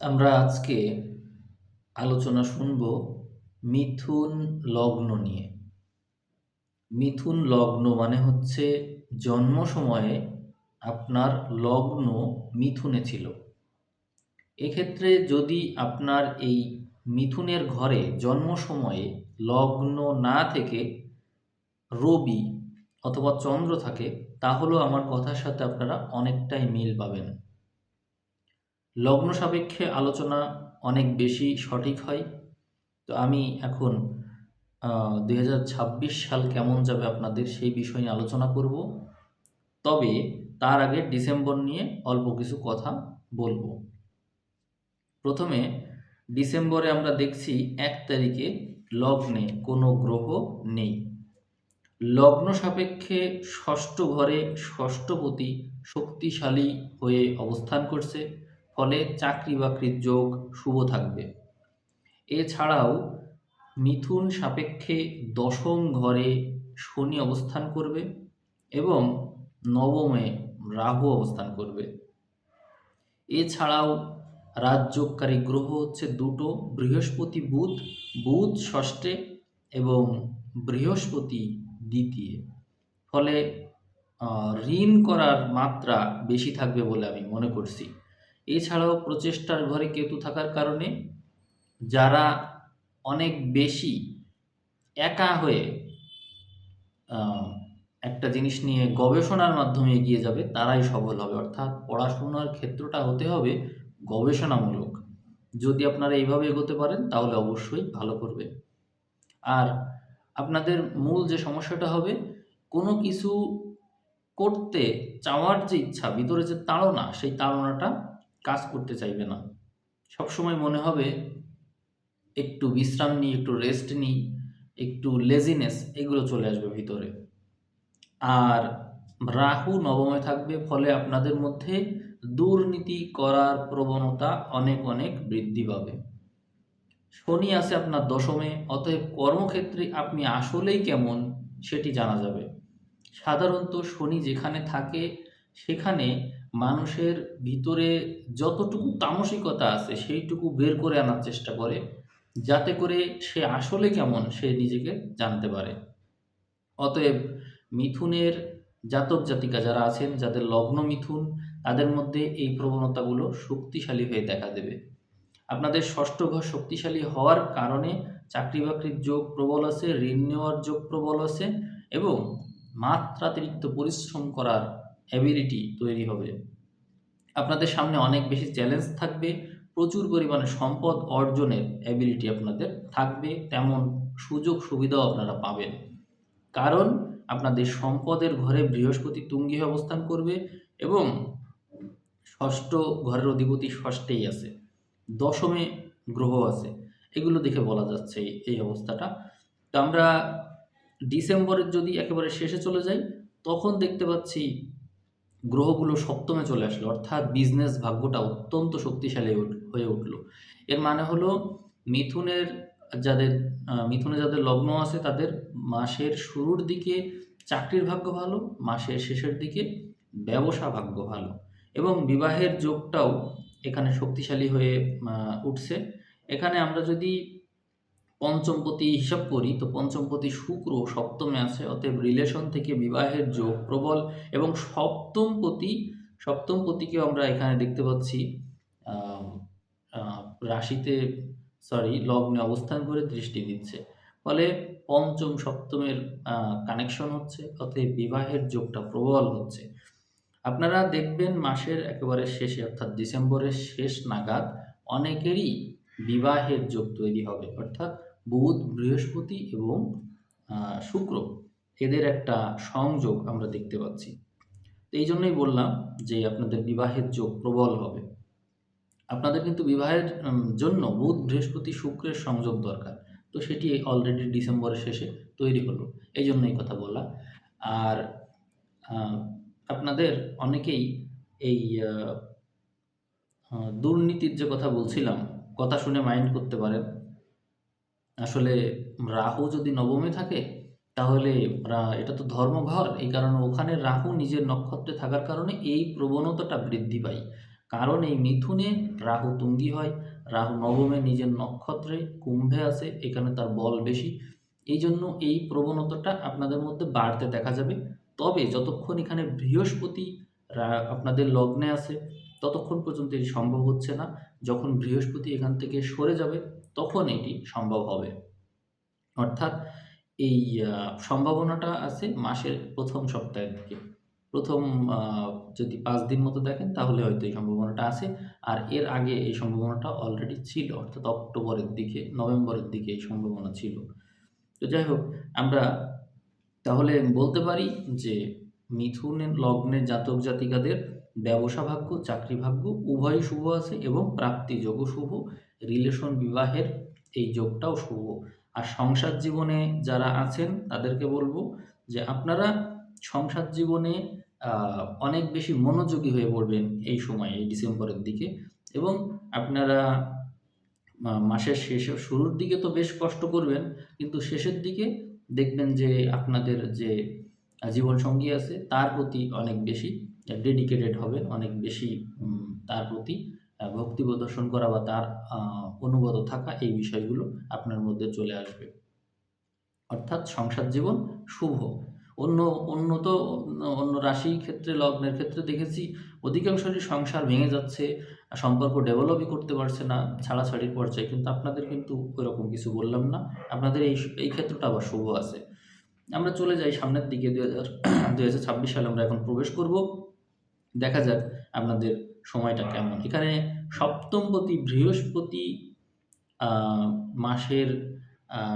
আমরা আজকে আলোচনা শুনব মিথুন লগ্ন নিয়ে। মিথুন লগ্ন মানে হচ্ছে জন্ম সময়ে আপনার লগ্ন মিথুনে ছিল। এক্ষেত্রে যদি আপনার এই মিথুনের ঘরে জন্ম সময়ে লগ্ন না থেকে রবি অথবা চন্দ্র থাকে, তাহলেও আমার কথার সাথে আপনারা অনেকটাই মিল পাবেন। লগ্ন সাপেক্ষে আলোচনা অনেক বেশি সঠিক হয়। তো আমি এখন দুই হাজার ছাব্বিশ সাল কেমন যাবে আপনাদের সেই বিষয় নিয়ে আলোচনা করব। তবে তার আগে ডিসেম্বর নিয়ে অল্প কিছু কথা বলব। প্রথমে, ডিসেম্বরে আমরা দেখছি এক তারিখে লগ্নে কোনো গ্রহ নেই। লগ্ন সাপেক্ষে ষষ্ঠ ঘরে ষষ্ঠপতি শক্তিশালী হয়ে অবস্থান করছে। ফলে চাকরি বাকরির যোগ শুভ থাকবে। এছাড়াও মিথুন সাপেক্ষে দশম ঘরে শনি অবস্থান করবে এবং নবমে রাহু অবস্থান করবে। এছাড়াও রাজযোগকারী গ্রহ হচ্ছে দুটো, বৃহস্পতি বুধ বুধ ষষ্ঠে এবং বৃহস্পতি দ্বিতীয়। ফলে ঋণ করার মাত্রা বেশি থাকবে বলে আমি মনে করছি। এছাড়াও প্রচেষ্টার ঘরে কেতু থাকার কারণে যারা অনেক বেশি একা হয়ে একটা জিনিস নিয়ে গবেষণার মাধ্যমে এগিয়ে যাবে, তারাই সফল হবে। অর্থাৎ পড়াশোনার ক্ষেত্রটা হতে হবে গবেষণামূলক। যদি আপনারা এইভাবে এগোতে পারেন, তাহলে অবশ্যই ভালো করবে আর আপনাদের মূল যে সমস্যাটা হবে, কোনো কিছু করতে চাওয়ার যে ইচ্ছা, ভিতরে যে তাড়না, সেই তাড়নাটা কাজ করতে চাইবে না। সবসময় মনে হবে, একটু বিশ্রাম নিই, একটু রেস্ট নিই, একটু লেজিনেস এগুলো চলে আসবে ভিতরে। আর রাহু নবমে থাকবে ফলে আপনাদের মধ্যে দুর্নীতি করার প্রবণতা অনেক অনেক বৃদ্ধি পাবে। শনি আছে আপনার দশমে, অতএব কর্মক্ষেত্রে আপনি আসলেই কেমন সেটি জানা যাবে। সাধারণত শনি যেখানে থাকে, সেখানে মানুষের ভিতরে যতটুকু তামসিকতা আছে, সেইটুকু বের করে আনার চেষ্টা করে, যাতে করে সে আসলে কেমন সে নিজেকে জানতে পারে। অতএব মিথুনের জাতক জাতিকা যারা আছেন, যাদের লগ্ন মিথুন, তাদের মধ্যে এই প্রবণতাগুলো শক্তিশালী হয়ে দেখা দেবে। আপনাদের ষষ্ঠ ঘর শক্তিশালী হওয়ার কারণে চাকরি বাকরির যোগ প্রবল আছে, ঋণ নেওয়ার যোগ প্রবল আছে এবং মাত্রাতিরিক্ত পরিশ্রম করার অ্যাবিলিটি তৈরি হবে। আপনাদের সামনে অনেক বেশি চ্যালেঞ্জ থাকবে, প্রচুর পরিমাণে সম্পদ অর্জনের অ্যাবিলিটি আপনাদের থাকবে, তেমন সুযোগ সুবিধাও আপনারা পাবেন। কারণ আপনাদের সম্পদের ঘরে বৃহস্পতি তুঙ্গি অবস্থান করবে এবং ষষ্ঠ ঘরের অধিপতি ষষ্ঠেই আছে, দশমে গ্রহ আছে, এগুলো দেখে বলা যাচ্ছে এই অবস্থাটা। তো আমরা ডিসেম্বরের যদি একেবারে শেষে চলে যাই, তখন দেখতে পাচ্ছি গ্রহগুলো সপ্তমে চলে আসলো, অর্থাৎ বিজনেস ভাগ্যটা অত্যন্ত শক্তিশালী হয়ে উঠল। এর মানে হলো মিথুনের যাদের মিথুনে যাদের লগ্ন আছে তাদের মাসের শুরুর দিকে চাকরির ভাগ্য ভালো, মাসের শেষের দিকে ব্যবসা ভাগ্য ভালো এবং বিবাহের যোগটাও এখানে শক্তিশালী হয়ে উঠছে। এখানে আমরা যদি পঞ্চমপতি হিসাব করি, তো পঞ্চমপতি শুক্র, সপ্তমে আছে, অতএব রিলেশন থেকে বিবাহের যোগ প্রবল এবং সপ্তমপতি, সপ্তমপতিকেও আমরা এখানে দেখতে পাচ্ছি রাশিতে সরি লগ্নে অবস্থান করে দৃষ্টি দিচ্ছে ফলে পঞ্চম, সপ্তমের কানেকশন হচ্ছে, অতএব বিবাহের যোগটা প্রবল হচ্ছে। আপনারা দেখবেন মাসের একেবারে শেষে, অর্থাৎ ডিসেম্বরের শেষ নাগাদ, অনেকেরই বিবাহের যোগ তৈরি হবে। অর্থাৎ বুধ, বৃহস্পতি এবং শুক্র এদের একটা সংযোগ আমরা দেখতে পাচ্ছি। তো এই জন্যই বললাম যে আপনাদের বিবাহের যোগ প্রবল হবে। আপনাদের কিন্তু বিবাহের জন্য বুধ, বৃহস্পতি, শুক্রের সংযোগ দরকার। তো সেটি অলরেডি ডিসেম্বরের শেষে তৈরি হলো। এই জন্যই কথা বলা আর আপনাদের অনেকেই এই দুর্নীতির যে কথা বলছিলাম, কথা শুনে মাইন্ড করতে পারেন। আসলে রাহু যদি নবমে থাকে, তাহলে এটা তো ধর্মঘর। এই কারণে ওখানে রাহু নিজের নক্ষত্রে থাকার কারণে এই প্রবণতাটা বৃদ্ধি পায়। কারণ এই মিথুনে রাহু তুঙ্গি হয়, রাহু নবমে নিজের নক্ষত্রে কুম্ভে আছে, এখানে তার বল বেশি। এই জন্য এই প্রবণতাটা আপনাদের মধ্যে বাড়তে দেখা যাবে। তবে যতক্ষণ এখানে বৃহস্পতি আপনাদের লগ্নে আছে, ততক্ষণ পর্যন্ত এটি সম্ভব হচ্ছে না। যখন বৃহস্পতি এখান থেকে সরে যাবে তখন এটি সম্ভব হবে। অর্থাৎ এই সম্ভাবনাটা আছে মাসের প্রথম সপ্তাহের দিকে। প্রথম যদি পাঁচ দিন মতো দেখেন তাহলে হয়তো এই সম্ভাবনাটা আছে। আর এর আগে এই সম্ভাবনাটা অলরেডি ছিল, অর্থাৎ অক্টোবরের দিকে, নভেম্বরের দিকে এই সম্ভাবনা ছিল। তো যাই হোক, আমরা তাহলে বলতে পারি যে মিথুনের লগ্নের জাতক জাতিকাদের ব্যবসা ভাগ্য, চাকরি ভাগ্য উভয়ই শুভ আছে এবং প্রাপ্তি যোগও শুভ। রিলেশন বিবাহের এই যোগটাও শুভ। আর সংসার জীবনে যারা আছেন, তাদেরকে বলব যে আপনারা সংসার জীবনে অনেক বেশি মনোযোগী হয়ে পড়বেন এই সময়, এই ডিসেম্বরের দিকে। এবং আপনারা মাসের শেষে, শুরুর দিকে তো বেশ কষ্ট করবেন, কিন্তু শেষের দিকে দেখবেন যে আপনাদের যে জীবন সঙ্গী আছে, তার প্রতি অনেক বেশি ডেডিকেটেড হবেন, অনেক বেশি তার প্রতি ভক্তি প্রদর্শন করা বা তার অনুগত থাকা এই বিষয়গুলো আপনার মধ্যে চলে আসবে। অর্থাৎ সংসার জীবন শুভ। অন্য অন্য তো অন্য- অন্য রাশি ক্ষেত্রে, লগ্নের ক্ষেত্রে দেখেছি অধিকাংশই সংসার ভেঙে যাচ্ছে, সম্পর্ক ডেভেলপই করতে পারছে না, ছাড়াছাড়ির পর্যায়ে। কিন্তু আপনাদের কিন্তু ওইরকম কিছু বললাম না। আপনাদের এই এই ক্ষেত্রটা আবার শুভ আছে। আমরা চলে যাই সামনের দিকে। দু হাজার দু হাজার ছাব্বিশ সালে আমরা এখন প্রবেশ করব। দেখা যাক আপনাদের সময়টা কেমন? এখানে সপ্তমপতি বৃহস্পতি মাসের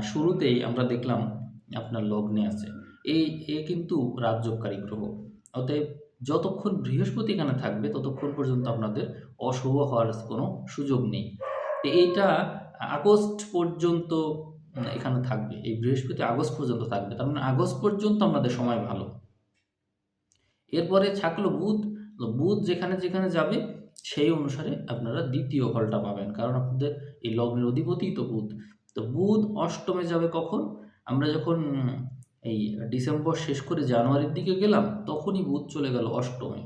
শুরুতেই আমরা দেখলাম আপনার লগ্নে আছে। এই এ কিন্তু রাজ্যকারী গ্রহ। অতএব যতক্ষণ বৃহস্পতি এখানে থাকবে ততক্ষণ পর্যন্ত আপনাদের অশুভ হওয়ার কোনো সুযোগ নেই। এইটা আগস্ট পর্যন্ত এখানে থাকবে। এই বৃহস্পতি আগস্ট পর্যন্ত থাকবে। তার মানে আগস্ট পর্যন্ত আমাদের সময় ভালো। এরপরে থাকল বুধ। তো বুধ যেখানে যেখানে যাবে, সেই অনুসারে আপনারা দ্বিতীয় ফলটা পাবেন। কারণ আপনাদের এই লগ্নের অধিপতি তো বুধ তো বুধ অষ্টমে যাবে কখন? আমরা যখন এই ডিসেম্বর শেষ করে জানুয়ারির দিকে গেলাম, তখনই বুধ চলে গেল অষ্টমে।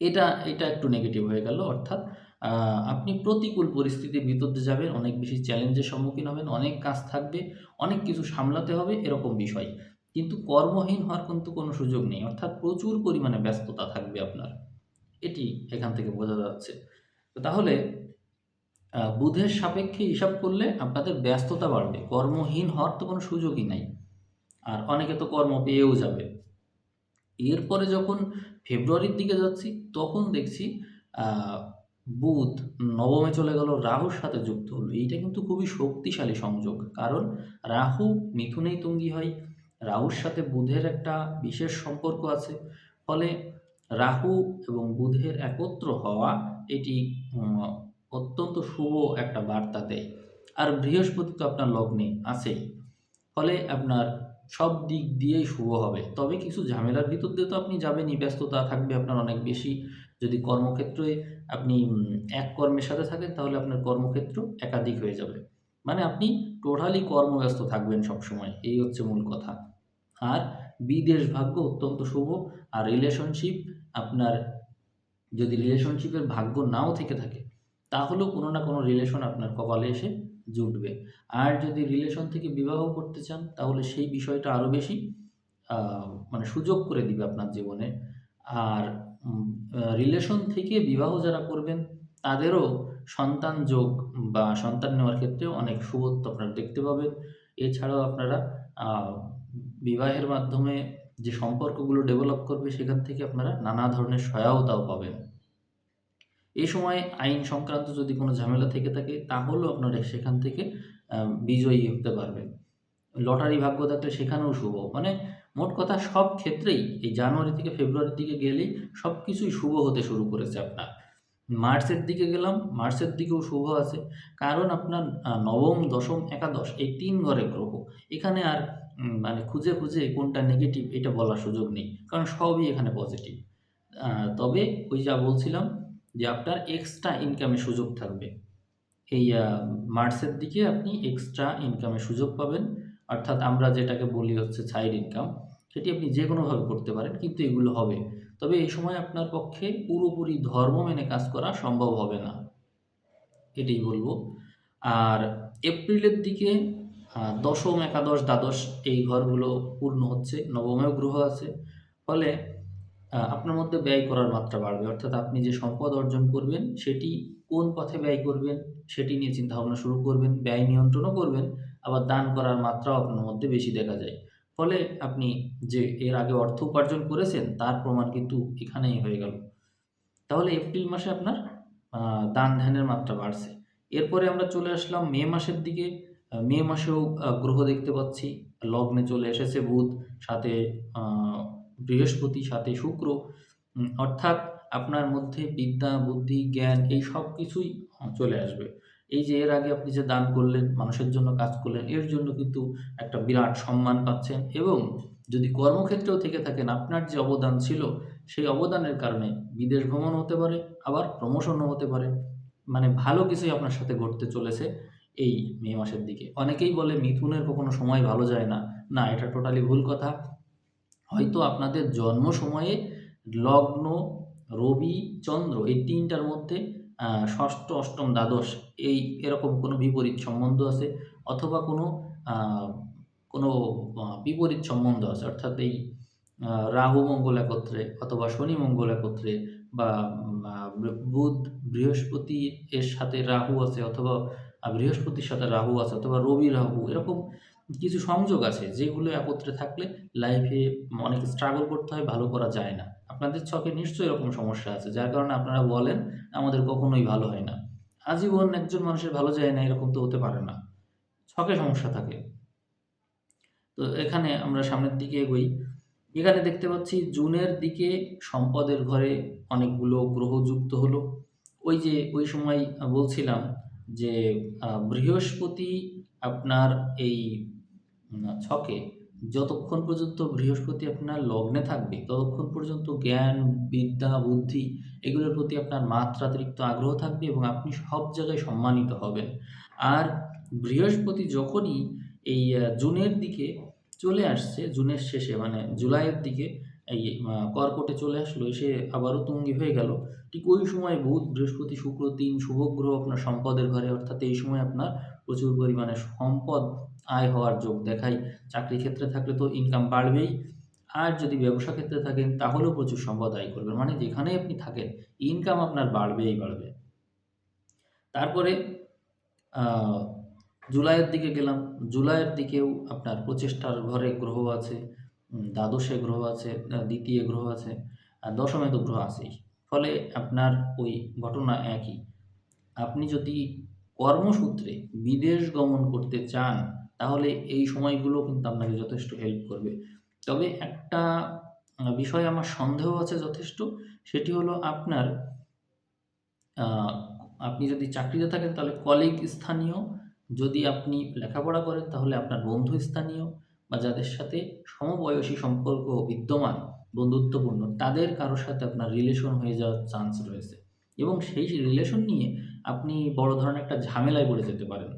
এটা এটা একটু নেগেটিভ হয়ে গেল, অর্থাৎ আপনি প্রতিকূল পরিস্থিতির ভিতর দিয়ে যাবেন, অনেক বেশি চ্যালেঞ্জের সম্মুখীন হবেন, অনেক কাজ থাকবে, অনেক কিছু সামলাতে হবে, এরকম বিষয়। কিন্তু কর্মহীন হওয়ার কিন্তু কোনো সুযোগ নেই। অর্থাৎ প্রচুর পরিমাণে ব্যস্ততা থাকবে আপনার। এটি এখান থেকে বোঝা যাচ্ছে। তো তাহলে বুধের সাপেক্ষে হিসাব করলে আপনাদের ব্যস্ততা বাড়বে। কর্মহীন হওয়ার তো কোনো সুযোগই নাই। আর অনেকে তো কর্ম পেয়েও যাবে। এরপরে যখন ফেব্রুয়ারির দিকে যাচ্ছি, তখন দেখছি বুধ নবমে চলে গেল, রাহুর সাথে যুক্ত হলো। এইটা কিন্তু খুবই শক্তিশালী সংযোগ। কারণ রাহু মিথুনেই তুঙ্গি হয় রাহুর সাথে বুধের একটা বিশেষ সম্পর্ক আছে। ফলে রাহু এবং বুধের একত্র হওয়া এটি অত্যন্ত শুভ একটা বার্তা দেয়। আর বৃহস্পতি তো আপনার লগ্নে আছেই। ফলে আপনার সব দিক দিয়েই শুভ হবে। তবে কিছু ঝামেলার ভিতর দিয়ে তো আপনি যাবেনই, ব্যস্ততা থাকবে আপনার অনেক বেশি। যদি কর্মক্ষেত্রে আপনি এক কর্মের সাথে থাকেন, তাহলে আপনার কর্মক্ষেত্র একাধিক হয়ে যাবে। মানে আপনি টোটালি কর্মব্যস্ত থাকবেন সবসময়, এই হচ্ছে মূল কথা। আর বিদেশ ভাগ্য অত্যন্ত শুভ। আর রিলেশনশিপ আপনার যদি রিলেশনশিপের ভাগ্য নাও থেকে থাকে, তাহলেও কোনো না কোনো রিলেশন আপনার কপালে এসে জুটবে। আর যদি রিলেশন থেকে বিবাহ করতে চান, তাহলে সেই বিষয়টা আরও বেশি মানে সুযোগ করে দিবে আপনার জীবনে। আর রিলেশন থেকে বিবাহ যারা করবেন, তাদেরও সন্তান যোগ বা সন্তান নেওয়ার ক্ষেত্রেও অনেক শুভত্ব আপনারা দেখতে পাবেন। এছাড়াও আপনারা বিবাহের মাধ্যমে যে সম্পর্কগুলো ডেভেলপ করবে সেখান থেকে আপনারা নানা ধরনের সহায়তাও পাবেন। এই সময় আইন সংক্রান্ত যদি কোনো ঝামেলা থেকে থাকে, তাহলেও আপনারা সেখান থেকে বিজয়ী হতে পারবেন। লটারি ভাগ্য থাকলে সেখানেও শুভ। মানে মোট কথা সব ক্ষেত্রেই এই জানুয়ারি থেকে ফেব্রুয়ারির দিকে গেলেই সব কিছুই শুভ হতে শুরু করেছে আপনার। মার্চের দিকে গেলাম, মার্চের দিকেও শুভ আছে। কারণ আপনার নবম, দশম, একাদশ, এই তিন ঘরে গ্রহ। এখানে আর মানে খুঁজে খুঁজে কোনটা নেগেটিভ এটা বলার সুযোগ নেই, কারণ সবই এখানে পজিটিভ তবে ওই যা বলছিলাম যে আপনার এক্সট্রা ইনকামের সুযোগ থাকবে। এই মার্চের দিকে আপনি এক্সট্রা ইনকামের সুযোগ পাবেন। অর্থাৎ আমরা যেটাকে বলি হচ্ছে সাইড ইনকাম সেটি আপনি যে কোনোভাবে করতে পারেন, কিন্তু এগুলো হবে। তবে এই সময় আপনার পক্ষে পুরোপুরি ধর্ম মেনে কাজ করা সম্ভব হবে না। এটাই বলব। আর এপ্রিলের দিকে দশম, একাদশ, দ্বাদশ এই ঘরগুলো পূর্ণ হচ্ছে, নবমেও গ্রহ আছে। ফলে আপনার মধ্যে ব্যয় করার মাত্রা বাড়বে। অর্থাৎ আপনি যে সম্পদ অর্জন করবেন, সেটি কোন পথে ব্যয় করবেন, সেটি নিয়ে চিন্তা ভাবনা শুরু করবেন, ব্যয় নিয়ন্ত্রণও করবেন, আবার দান করার মাত্রাও আপনার মধ্যে বেশি দেখা যায়। ফলে আপনি যে এর আগে অর্থ উপার্জন করেছেন, তার প্রমাণ কিন্তু এখানেই হয়ে গেল। তাহলে এপ্রিল মাসে আপনার দান ধ্যানের মাত্রা বাড়ছে। এরপরে আমরা চলে আসলাম মে মাসের দিকে। মে মাসেও গ্রহ দেখতে পাচ্ছি। লগ্নে চলে এসেছে বুধ, সাথে বৃহস্পতি, সাথে শুক্র। অর্থাৎ আপনার মধ্যে বিদ্যা, বুদ্ধি, জ্ঞান, এই সব কিছুই চলে আসবে। এই যে এর আগে আপনি যে দান করলেন, মানুষের জন্য কাজ করলেন, এর জন্য কিন্তু একটা বিরাট সম্মান পাচ্ছেন এবং যদি কর্মক্ষেত্রেও থেকে থাকেন, আপনার যে অবদান ছিল, সেই অবদানের কারণে বিদেশ ভ্রমণ হতে পারে, আবার প্রমোশনও হতে পারে। মানে ভালো কিছুই আপনার সাথে ঘটতে চলেছে। এই মে মাসের দিকে। অনেকেই বলে মিথুনের কখনো সময় ভালো যায় না। না, এটা টোটালি ভুল কথা। হয়তো আপনাদের জন্ম সময়ে লগ্ন, রবি, চন্দ্র এই তিনটার মধ্যে ষষ্ঠ, অষ্টম, দ্বাদশ এই এরকম কোনো বিপরীত সম্বন্ধ আছে? অথবা কোনো কোনো বিপরীত সম্বন্ধ আছে? অর্থাৎ এই রাহু মঙ্গল একত্রে অথবা শনি মঙ্গল একত্রে বা বুধ বৃহস্পতি এর সাথে রাহু আছে অথবা আহ, বৃহস্পতির সাথে রাহু আছে অথবা রবি রাহু এরকম কিছু সংযোগ আছে যেগুলো একত্রে থাকলে লাইফে অনেক স্ট্রাগল করতে হয় ভালো করা যায় না। আপনাদের ছকে নিশ্চয়ই এরকম সমস্যা আছে যার কারণে আপনারা বলেন আমাদের কখনোই ভালো হয় না। আজীবন একজন মানুষের ভালো যায় না এরকম তো হতে পারে না। ছকে সমস্যা থাকে। তো এখানে আমরা সামনের দিকে এগোই। এখানে দেখতে পাচ্ছি জুনের দিকে সম্পদের ঘরে অনেকগুলো গ্রহ যুক্ত হলো। ওই যে ওই সময় বলছিলাম যে বৃহস্পতি আপনার এই ছকে যতক্ষণ পর্যন্ত বৃহস্পতি আপনার লগ্নে থাকবে, ততক্ষণ পর্যন্ত জ্ঞান, বিদ্যা, বুদ্ধি এগুলোর প্রতি আপনার মাত্রাতিরিক্ত আগ্রহ থাকবে এবং আপনি সব জায়গায় সম্মানিত হবেন। আর বৃহস্পতি যখনই এই জুনের দিকে চলে আসছে, জুনের শেষে মানে জুলাইয়ের দিকে এই কর্কটে চলে আসলো, এসে আবারও তুঙ্গি হয়ে গেল। ঠিক ওই সময় বুধ, বৃহস্পতি, শুক্র, তিন শুভ গ্রহ আপনার সম্পদের ঘরে, অর্থাৎ এই সময় আপনার প্রচুর পরিমাণে সম্পদ আয় হওয়ার যোগ দেখায়। চাকরি ক্ষেত্রে থাকলে তো ইনকাম বাড়বেই। আর যদি ব্যবসা ক্ষেত্রে থাকেন, তাহলেও প্রচুর সম্পদ আয় করবেন। মানে যেখানেই আপনি থাকেন ইনকাম আপনার বাড়বেই বাড়বে। তারপরে জুলাইয়ের দিকে গেলাম। জুলাইয়ের দিকেও আপনার প্রচেষ্টার ঘরে গ্রহ আছে। দ্বাদশে গ্রহ আছে দ্বিতীয় গ্রহ আছে, আর দশমে তো গ্রহ আছেই। ফলে আপনার ওই ঘটনা একই। আপনি যদি কর্মসূত্রে বিদেশ গমন করতে চান, তাহলে এই সময়গুলো কিন্তু আপনাকে যথেষ্ট হেল্প করবে। তবে একটা বিষয় আমার সন্দেহ আছে যথেষ্ট, সেটি হলো আপনার আপনি যদি চাকরিতে থাকেন, তাহলে কলিগ স্থানীয়, যদি আপনি লেখাপড়া করেন, তাহলে আপনার বন্ধু স্থানীয় বা যাদের সাথে সমবয়সী সম্পর্ক বিদ্যমান বন্ধুত্বপূর্ণ, তাদের কারোর সাথে আপনার রিলেশন হয়ে যাওয়ার চান্স রয়েছে। এবং সেই রিলেশন নিয়ে আপনি বড় ধরনের একটা ঝামেলায় পড়ে যেতে পারেন।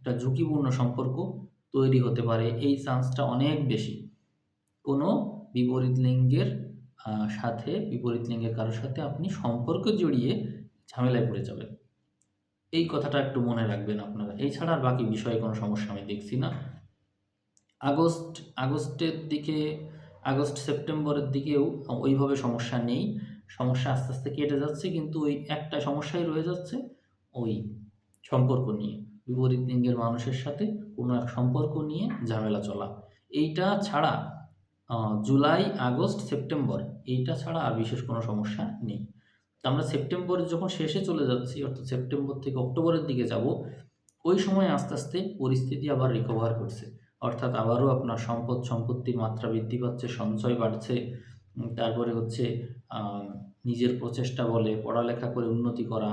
একটা ঝুঁকিপূর্ণ সম্পর্ক তৈরি হতে পারে, এই চান্সটা অনেক বেশি। কোনো বিপরীত লিঙ্গের সাথে বিপরীত লিঙ্গের কারোর সাথে আপনি সম্পর্ক জড়িয়ে ঝামেলায় পড়ে যাবেন। এই কথাটা একটু মনে রাখবেন আপনারা। এছাড়া আর বাকি বিষয়ে কোনো সমস্যা আমি দেখছি না। আগস্ট, আগস্টের দিকে, আগস্ট, সেপ্টেম্বরের দিকেও ওইভাবে সমস্যা নেই। সমস্যা আস্তে আস্তে কেটে যাচ্ছে, কিন্তু ওই একটা সমস্যাই রয়ে যাচ্ছে, ওই সম্পর্ক নিয়ে। বিপরীত লিঙ্গের মানুষের সাথে কোনো এক সম্পর্ক নিয়ে ঝামেলা চলা। এইটা ছাড়া জুলাই, আগস্ট, সেপ্টেম্বর, এইটা ছাড়া আর বিশেষ কোনো সমস্যা নেই। আমরা সেপ্টেম্বরের যখন শেষে চলে যাচ্ছি, অর্থাৎ সেপ্টেম্বর থেকে অক্টোবরের দিকে যাব, ওই সময় আস্তে আস্তে পরিস্থিতি আবার রিকভার করছে। অর্থাৎ আবারও আপনার সম্পদ সম্পত্তির মাত্রা বৃদ্ধি পাচ্ছে, সঞ্চয় বাড়ছে। তারপরে হচ্ছে নিজের প্রচেষ্টা বলে, পড়ালেখা করে উন্নতি করা।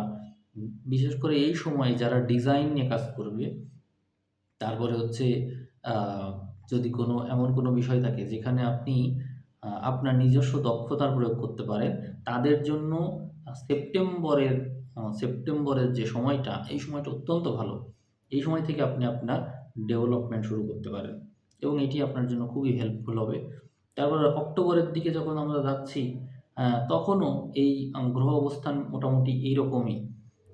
বিশেষ করে এই সময় যারা ডিজাইন নিয়ে কাজ করবে, তারপরে হচ্ছে যদি কোনো, এমন কোনো বিষয় থাকে যেখানে আপনি আপনার নিজস্ব দক্ষতার প্রয়োগ করতে পারেন, তাদের জন্য সেপ্টেম্বরের সেপ্টেম্বরের যে সময়টা, এই সময়টা অত্যন্ত ভালো। এই সময় থেকে আপনি আপনার ডেভেলপমেন্ট শুরু করতে পারেন। এবং এটি আপনার জন্য খুবই হেল্পফুল হবে। তারপর অক্টোবরের দিকে যখন আমরা যাচ্ছি তখনও এই গ্রহ অবস্থান মোটামুটি এইরকমই।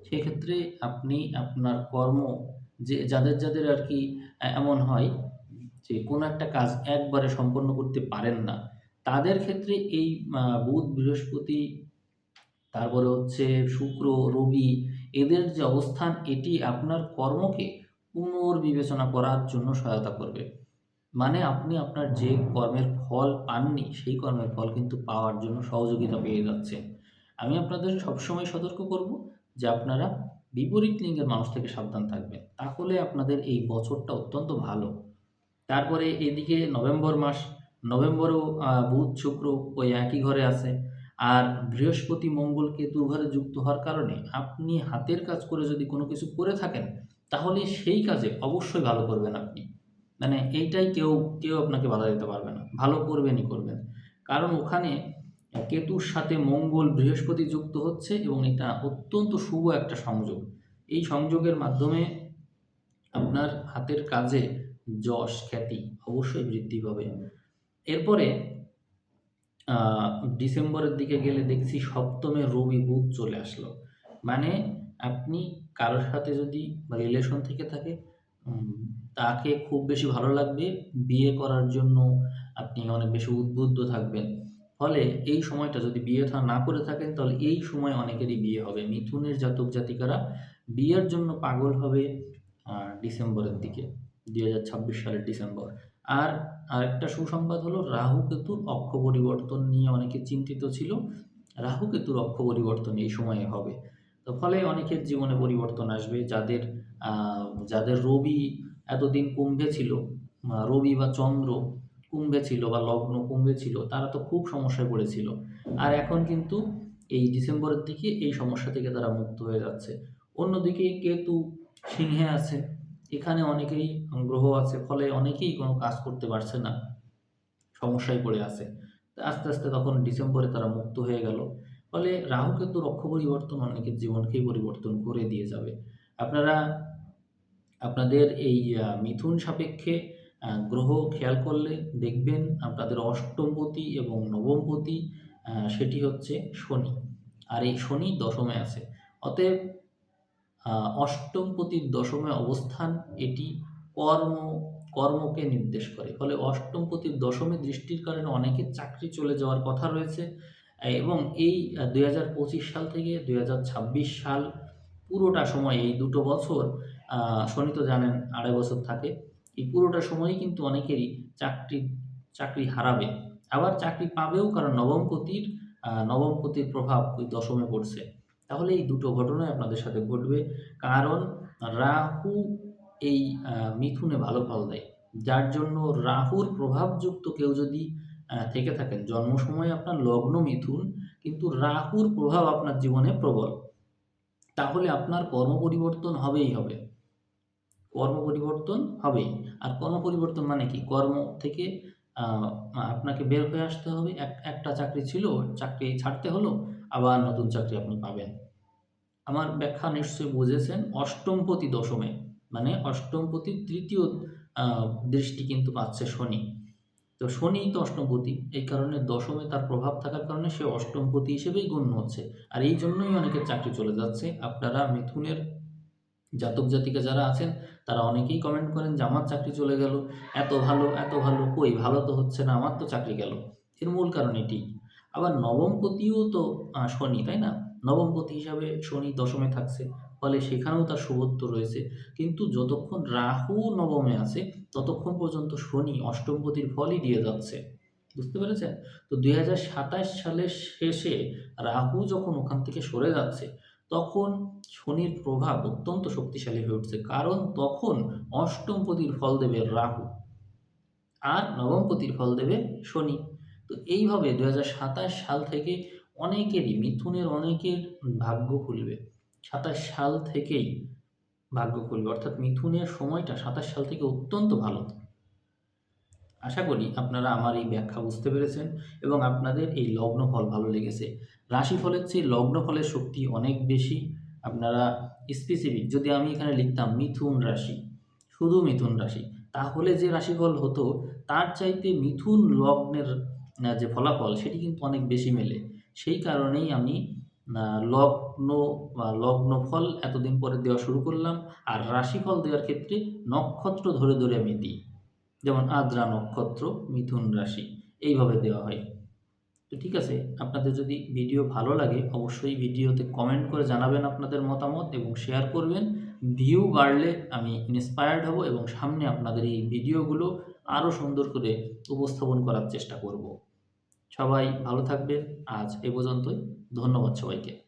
সেক্ষেত্রে আপনি আপনার কর্ম যে, যাদের যাদের আর কি এমন হয় যে, কোনো একটা কাজ একবারে সম্পন্ন করতে পারেন না, তাদের ক্ষেত্রে এই বুধ, বৃহস্পতি, তারপরে হচ্ছে শুক্র, রবি, এদের যে অবস্থান, এটি আপনার কর্মকে পুনর্বিবেচনা করার জন্য সহায়তা করবে। মানে আপনি আপনার যে কর্মের ফল পাননি, সেই কর্মের ফল কিন্তু পাওয়ার জন্য সহযোগিতা পেয়ে যাচ্ছেন। আমি আপনাদের সবসময় সতর্ক করব যে আপনারা বিপরীত লিঙ্গের মানুষ থেকে সাবধান থাকবেন। তাহলে আপনাদের এই বছরটা অত্যন্ত ভালো। তারপরে এদিকে নভেম্বর মাস, নভেম্বরেও বুধ, শুক্র ওই একই ঘরে আছে। আর বৃহস্পতি মঙ্গল কেতু ঘরে যুক্ত হওয়ার কারণে আপনি হাতের কাজ করে যদি কোনো কিছু করে থাকেন তাহলে সেই কাজে অবশ্যই ভালো করবেন আপনি। মানে এইটাই কেউ কেউ আপনাকে বাধা দিতে পারবে না। ভালো করবেনই করবেন। কারণ ওখানে কেতুর সাথে মঙ্গল বৃহস্পতি যুক্ত হচ্ছে এবং এটা অত্যন্ত শুভ একটা সংযোগ। এই সংযোগের মাধ্যমে আপনার হাতের কাজে যশ, খ্যাতি অবশ্যই বৃদ্ধি পাবে। এরপরে ডিসেম্বরের দিকে গেলে দেখছি সপ্তমে রবি বুধ চলে আসলো। মানে আপনি কারোর সাথে যদি রিলেশন থেকে থাকে তাকে খুব বেশি ভালো লাগবে। বিয়ে করার জন্য আপনি অনেক বেশি উদ্বুদ্ধ থাকবেন। ফলে এই সময়টা যদি বিয়ে না করে থাকেন, তাহলে এই সময় অনেকেরই বিয়ে হবে। মিথুনের জাতক জাতিকারা বিয়ের জন্য পাগল হবে ডিসেম্বরের দিকে, দুই হাজার ছাব্বিশ সালের ডিসেম্বর। আর আরেকটা সুসংবাদ হলো, রাহু কেতুর অক্ষ পরিবর্তন নিয়ে অনেকে চিন্তিত ছিল। রাহু কেতুর অক্ষ পরিবর্তন এই সময়ে হবে। তো ফলে অনেকের জীবনে পরিবর্তন আসবে। যাদের যাদের রবি এতদিন কুম্ভে ছিল রবি বা চন্দ্র কুম্ভে ছিল বা লগ্ন কুম্ভে ছিল, তারা তো খুব সমস্যায় পড়েছিল। আর এখন কিন্তু এই ডিসেম্বরের দিকে এই সমস্যা থেকে তারা মুক্ত হয়ে যাচ্ছে। অন্যদিকে কেতু সিংহে আছে, এখানে অনেকেই গ্রহ আছে, ফলে অনেকেই কোনো কাজ করতে পারছে না, সমস্যায় পড়ে আছে। আস্তে আস্তে তখন ডিসেম্বরে তারা মুক্ত হয়ে গেল। ফলে রাহু কেতুর অক্ষ পরিবর্তন অনেকের জীবনকেই পরিবর্তন করে দিয়ে যাবে। আপনারা, আপনাদের এই মিথুন সাপেক্ষে গ্রহ খেয়াল করলে দেখবেন আপনাদের অষ্টমপতি এবং নবমপতি সেটি হচ্ছে শনি। আর এই শনি দশমে আছে। অতএব অষ্টমপতির দশমে অবস্থান এটি কর্ম, কর্মকে নির্দেশ করে। ফলে অষ্টমপতির দশমে দৃষ্টির কারণে অনেকের চাকরি চলে যাওয়ার কথা রয়েছে। এবং এই দুই হাজার পঁচিশ সাল থেকে দুই হাজার ছাব্বিশ সাল পুরোটা সময় এই দুটো বছর শনি তো জানেন আড়াই বছর থাকে। এই পুরোটা সময়ই কিন্তু অনেকেরই চাকরি চাকরি হারাবে। আবার চাকরি পাবেও কারণ নবমপতির নবমপতির প্রভাব ওই দশমে পড়ছে। তাহলে এই দুটো ঘটনাই আপনাদের সাথে ঘটবে। কারণ রাহু এই মিথুনে ভালো ফল দেয়। যার জন্য রাহুর প্রভাবযুক্ত কেউ যদি থেকে থাকেন। জন্ম সময় আপনার লগ্ন মিথুন, কিন্তু রাহুর প্রভাব আপনার জীবনে প্রবল। তাহলে আপনার কর্ম পরিবর্তন হবেই হবে। কর্ম পরিবর্তন হবেই। আর কর্ম পরিবর্তন মানে কি? কর্ম থেকে আপনাকে বের হয়ে আসতে হবে। এক, একটা চাকরি ছিল, চাকরি ছাড়তে হলো, আবার নতুন চাকরি আপনি পাবেন। আমার ব্যাখ্যা নিশ্চয়ই বুঝেছেন। অষ্টমপতি দশমে মানে অষ্টমপতি তৃতীয় দৃষ্টি কিন্তু পাচ্ছে শনি। তো শনি তো অষ্টমপতি এই কারণে দশমে তার প্রভাব থাকার কারণে সে অষ্টমপতি হিসেবেই গণ্য হচ্ছে। আর এই জন্যই অনেকের চাকরি চলে যাচ্ছে। আপনারা মিথুনের জাতক জাতিকা যারা আছেন, তারা অনেকেই কমেন্ট করেন যে, আমার চাকরি চলে গেল। এত ভালো এত ভালো। কই, ভালো তো হচ্ছে না। আমার তো চাকরি গেল। এর মূল কারণ এটি। আবার নবমপতিও তো শনি, তাই না? নবমপতি হিসাবে শনি দশমে থাকছে। ফলে সেখানেও তার শুভত্ব রয়েছে। কিন্তু যতক্ষণ রাহু নবমে আছে, ততক্ষণ পর্যন্ত শনি অষ্টমপতির ফলই দিয়ে যাচ্ছে। বুঝতে পেরেছেন? তো দুই হাজার সাতাশ সালের শেষে রাহু যখন ওখান থেকে সরে যাচ্ছে, তখন শনির প্রভাব অত্যন্ত শক্তিশালী হয়ে উঠছে। কারণ তখন অষ্টমপতির ফল দেবে রাহু আর নবমপতির ফল দেবে শনি। তো এইভাবে দুই হাজার সাতাশ সাল থেকে অনেকেরই, মিথুনের অনেকের ভাগ্য খুলবে। সাতাশ সাল থেকেই ভাগ্য খুলবে। অর্থাৎ মিথুনের সময়টা সাতাশ সাল থেকে অত্যন্ত ভালো। আশা করি আপনারা আমার এই ব্যাখ্যা বুঝতে পেরেছেন এবং আপনাদের এই লগ্ন ফল ভালো লেগেছে। রাশিফলের চেয়ে লগ্ন ফলের শক্তি অনেক বেশি। আপনারা স্পেসিফিক যদি আমি এখানে লিখতাম মিথুন রাশি, শুধু মিথুন রাশি, তাহলে যে রাশিফল হতো, তার চাইতে মিথুন লগ্নের যে ফলাফল, সেটি কিন্তু অনেক বেশি মেলে। সেই কারণেই আমি লগ্ন বা লগ্নফল এতদিন পরে দেওয়া শুরু করলাম আর রাশিফল দেওয়ার ক্ষেত্রে নক্ষত্র ধরে ধরে আমি দিই। যেমন আদ্রা নক্ষত্র, মিথুন রাশি, এইভাবে দেওয়া হয়। তো ঠিক আছে, আপনাদের যদি ভিডিও ভালো লাগে, অবশ্যই ভিডিওতে কমেন্ট করে জানাবেন আপনাদের মতামত এবং শেয়ার করবেন। ভিউ বাড়লে আমি ইন্সপায়ার্ড হব এবং সামনে আপনাদের এই ভিডিওগুলো আরও সুন্দর করে উপস্থাপন করার চেষ্টা করব। সবাই ভালো থাকবেন। আজ এ পর্যন্তই। ধন্যবাদ সবাইকে।